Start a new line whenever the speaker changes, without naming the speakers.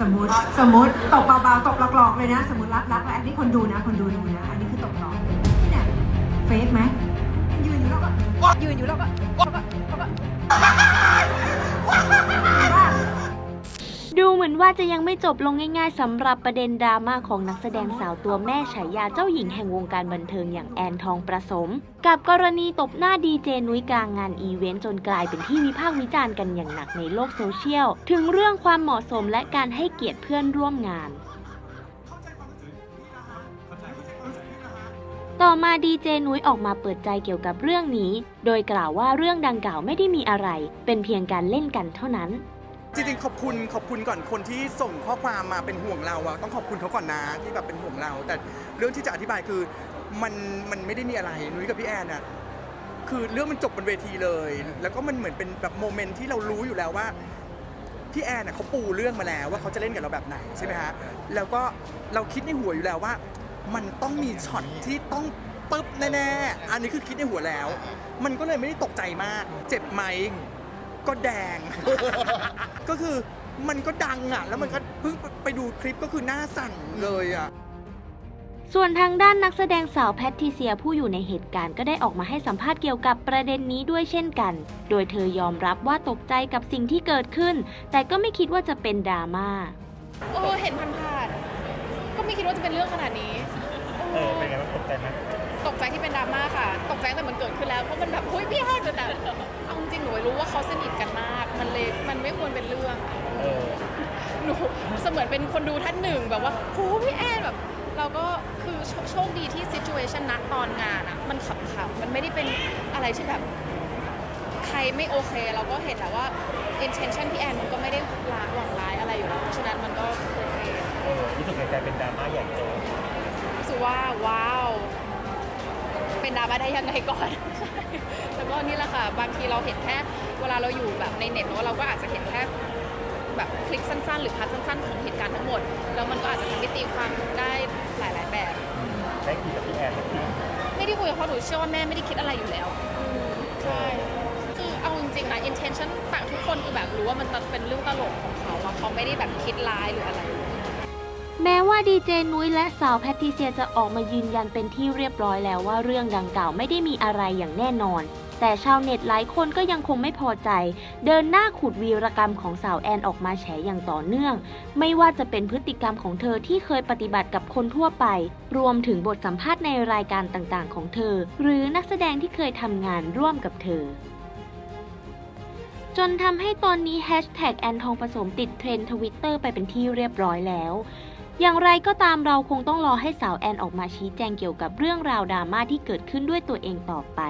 สมมติสมมติตกเบาๆตกหลอกๆเลยนะ สมมติรักรักแล้วอันนี้คนดูนะคนดูดูนะ อันนี้คือตกหลอกนี่เนี่ยเฟซไหมยืนอยู่แล้วก็ยืนอยู่แล้วก็ก็แล้วก็
มือนว่าจะยังไม่จบลงง่าย ๆสำหรับประเด็นดราม่าของนักแสดงสาวตัวแม่ฉายาเจ้าหญิงแห่งวงการบันเทิงอย่างแอนทองประสม กับกรณีตบหน้าดีเจนุ้ยกลางงานอีเวนต์จนกลายเป็นที่วิพากษ์วิจารณ์กันอย่างหนักในโลกโซเชียล ถึงเรื่องความเหมาะสมและการให้เกียรติเพื่อนร่วมงานต่อมาดีเจนุ้ยออกมาเปิดใจเกี่ยวกับเรื่องนี้ โดยกล่าวว่าเรื่องดังกล่าวไม่ได้มีอะไร เป็นเพียงการเล่นกันเท่านั้น
จริงๆขอบคุณขอบคุณก่อนคนที่ส่งข้อความมาเป็นห่วงเราอะต้องขอบคุณเขาก่อนนะที่แบบเป็นห่วงเรา แต่เรื่องที่จะอธิบายคือมันมันไม่ได้มีอะไรนุ้ยกับพี่แอนอะคือเรื่องมันจบบนเวทีเลย แล้วก็มันเหมือนเป็นแบบโมเมนต์ที่เรารู้อยู่แล้วว่าพี่แอนอะเขาปูเรื่องมาแล้วว่าเขาจะเล่นกับเราแบบไหนใช่ไหมฮะแล้วก็เราคิดในหัวอยู่แล้วว่า มันต้องมีช็อตที่ต้องปึ๊บแน่ๆอันนี้คือคิดในหัวแล้ว มันก็เลยไม่ได้ตกใจมาก เจ็บไหม ก็แดง ก็คือมันก็ดังอะ แล้วมันก็เพิ่งไปดูคลิปก็คือหน้าสั่นเลยอะ
ส่วนทางด้านนักแสดงสาวแพทริเซียผู้อยู่ในเหตุการณ์ก็ได้ออกมาให้สัมภาษณ์เกี่ยวกับประเด็นนี้ด้วยเช่นกัน โดยเธอยอมรับว่าตกใจกับสิ่งที่เกิดขึ้น แต่ก็ไม่คิดว่าจะเป็นดราม่า
โอ้เห็นผ่านๆก็ไม่คิดว่าจะเป็นเรื่องขนาดนี้
เออเป็นไงบ้างตกใจไหม
ตกใจที่เป็นดราม่าค่ะ ตกใจตั้งแต่มันเกิดขึ้นแล้ว เพราะมันแบบเฮ้ยพี่แอนแต่เอาจริงๆหนูรู้ว่าเขาสนิท ควรเป็นเรื่อง
เออ
หนูเสมือนเป็นคนดูท่านหนึ่งแบบว่าโหพี่แอนแบบ เราก็คือโชโชคดีที่ซิจูเอชันนัดตอนงานอะมันขำๆมันไม่ได้เป็นอะไรที่แบบ ใครไม่โอเค เราก็เห็นแล้วว่า intention พี่แอนมันก็ไม่ได้ร้ายหวังร้ายอะไรอยู่แล้วเพราะฉะนั้นมันก็โอเค
เออรู้สึกไงกลายเป็นดราม่าใหญ่โต
รู้สึกว่าว้าว เป็นดราม่าได้ยังไงก่อน แล้วก็นี่แหละค่ะ บางทีเราเห็นแค่เวลาเราอยู่แบบในเน็ตเนอะเราก็อาจจะเห็นแค่แบบคลิปสั้นๆ หรือพาร์ทสั้นๆ ของเหตุการณ์ทั้งหมด แล้วมันก็อาจจะทำให้ตีความได้หลายๆแบบ
ได้คุยกับพี่แอนไหมพี่
ไม่ได้คุยกับเขาหนูเชื่อว่าแม่ไม่ได้คิดอะไรอยู่แล้วอืมใช่ คือเอาจริงๆนะ intention ต่างทุกคนคือแบบรู้ว่ามันเป็นเรื่องตลกของเขาอะเขาไม่ได้แบบคิดร้ายหรืออะไร
แม้ว่าดีเจนุ้ยและสาวแพทริเซียจะออกมายืนยันเป็นที่เรียบร้อยแล้วว่าเรื่องดังกล่าวไม่ได้มีอะไรอย่างแน่นอน แต่ชาวเน็ตหลายคนก็ยังคงไม่พอใจ เดินหน้าขุดวีรกรรมของสาวแอนออกมาแฉอย่างต่อเนื่อง ไม่ว่าจะเป็นพฤติกรรมของเธอที่เคยปฏิบัติกับคนทั่วไป รวมถึงบทสัมภาษณ์ในรายการต่างๆ ของเธอ หรือนักแสดงที่เคยทำงานร่วมกับเธอจนทำให้ตอนนี้แฮชแท็กแอนทองผสมติดเทรนด์ทวิตเตอร์ไปเป็นที่เรียบร้อยแล้ว อย่างไรก็ตามเราคงต้องรอให้สาวแอนออกมาชี้แจงเกี่ยวกับเรื่องราวดราม่าที่เกิดขึ้นด้วยตัวเองต่อไป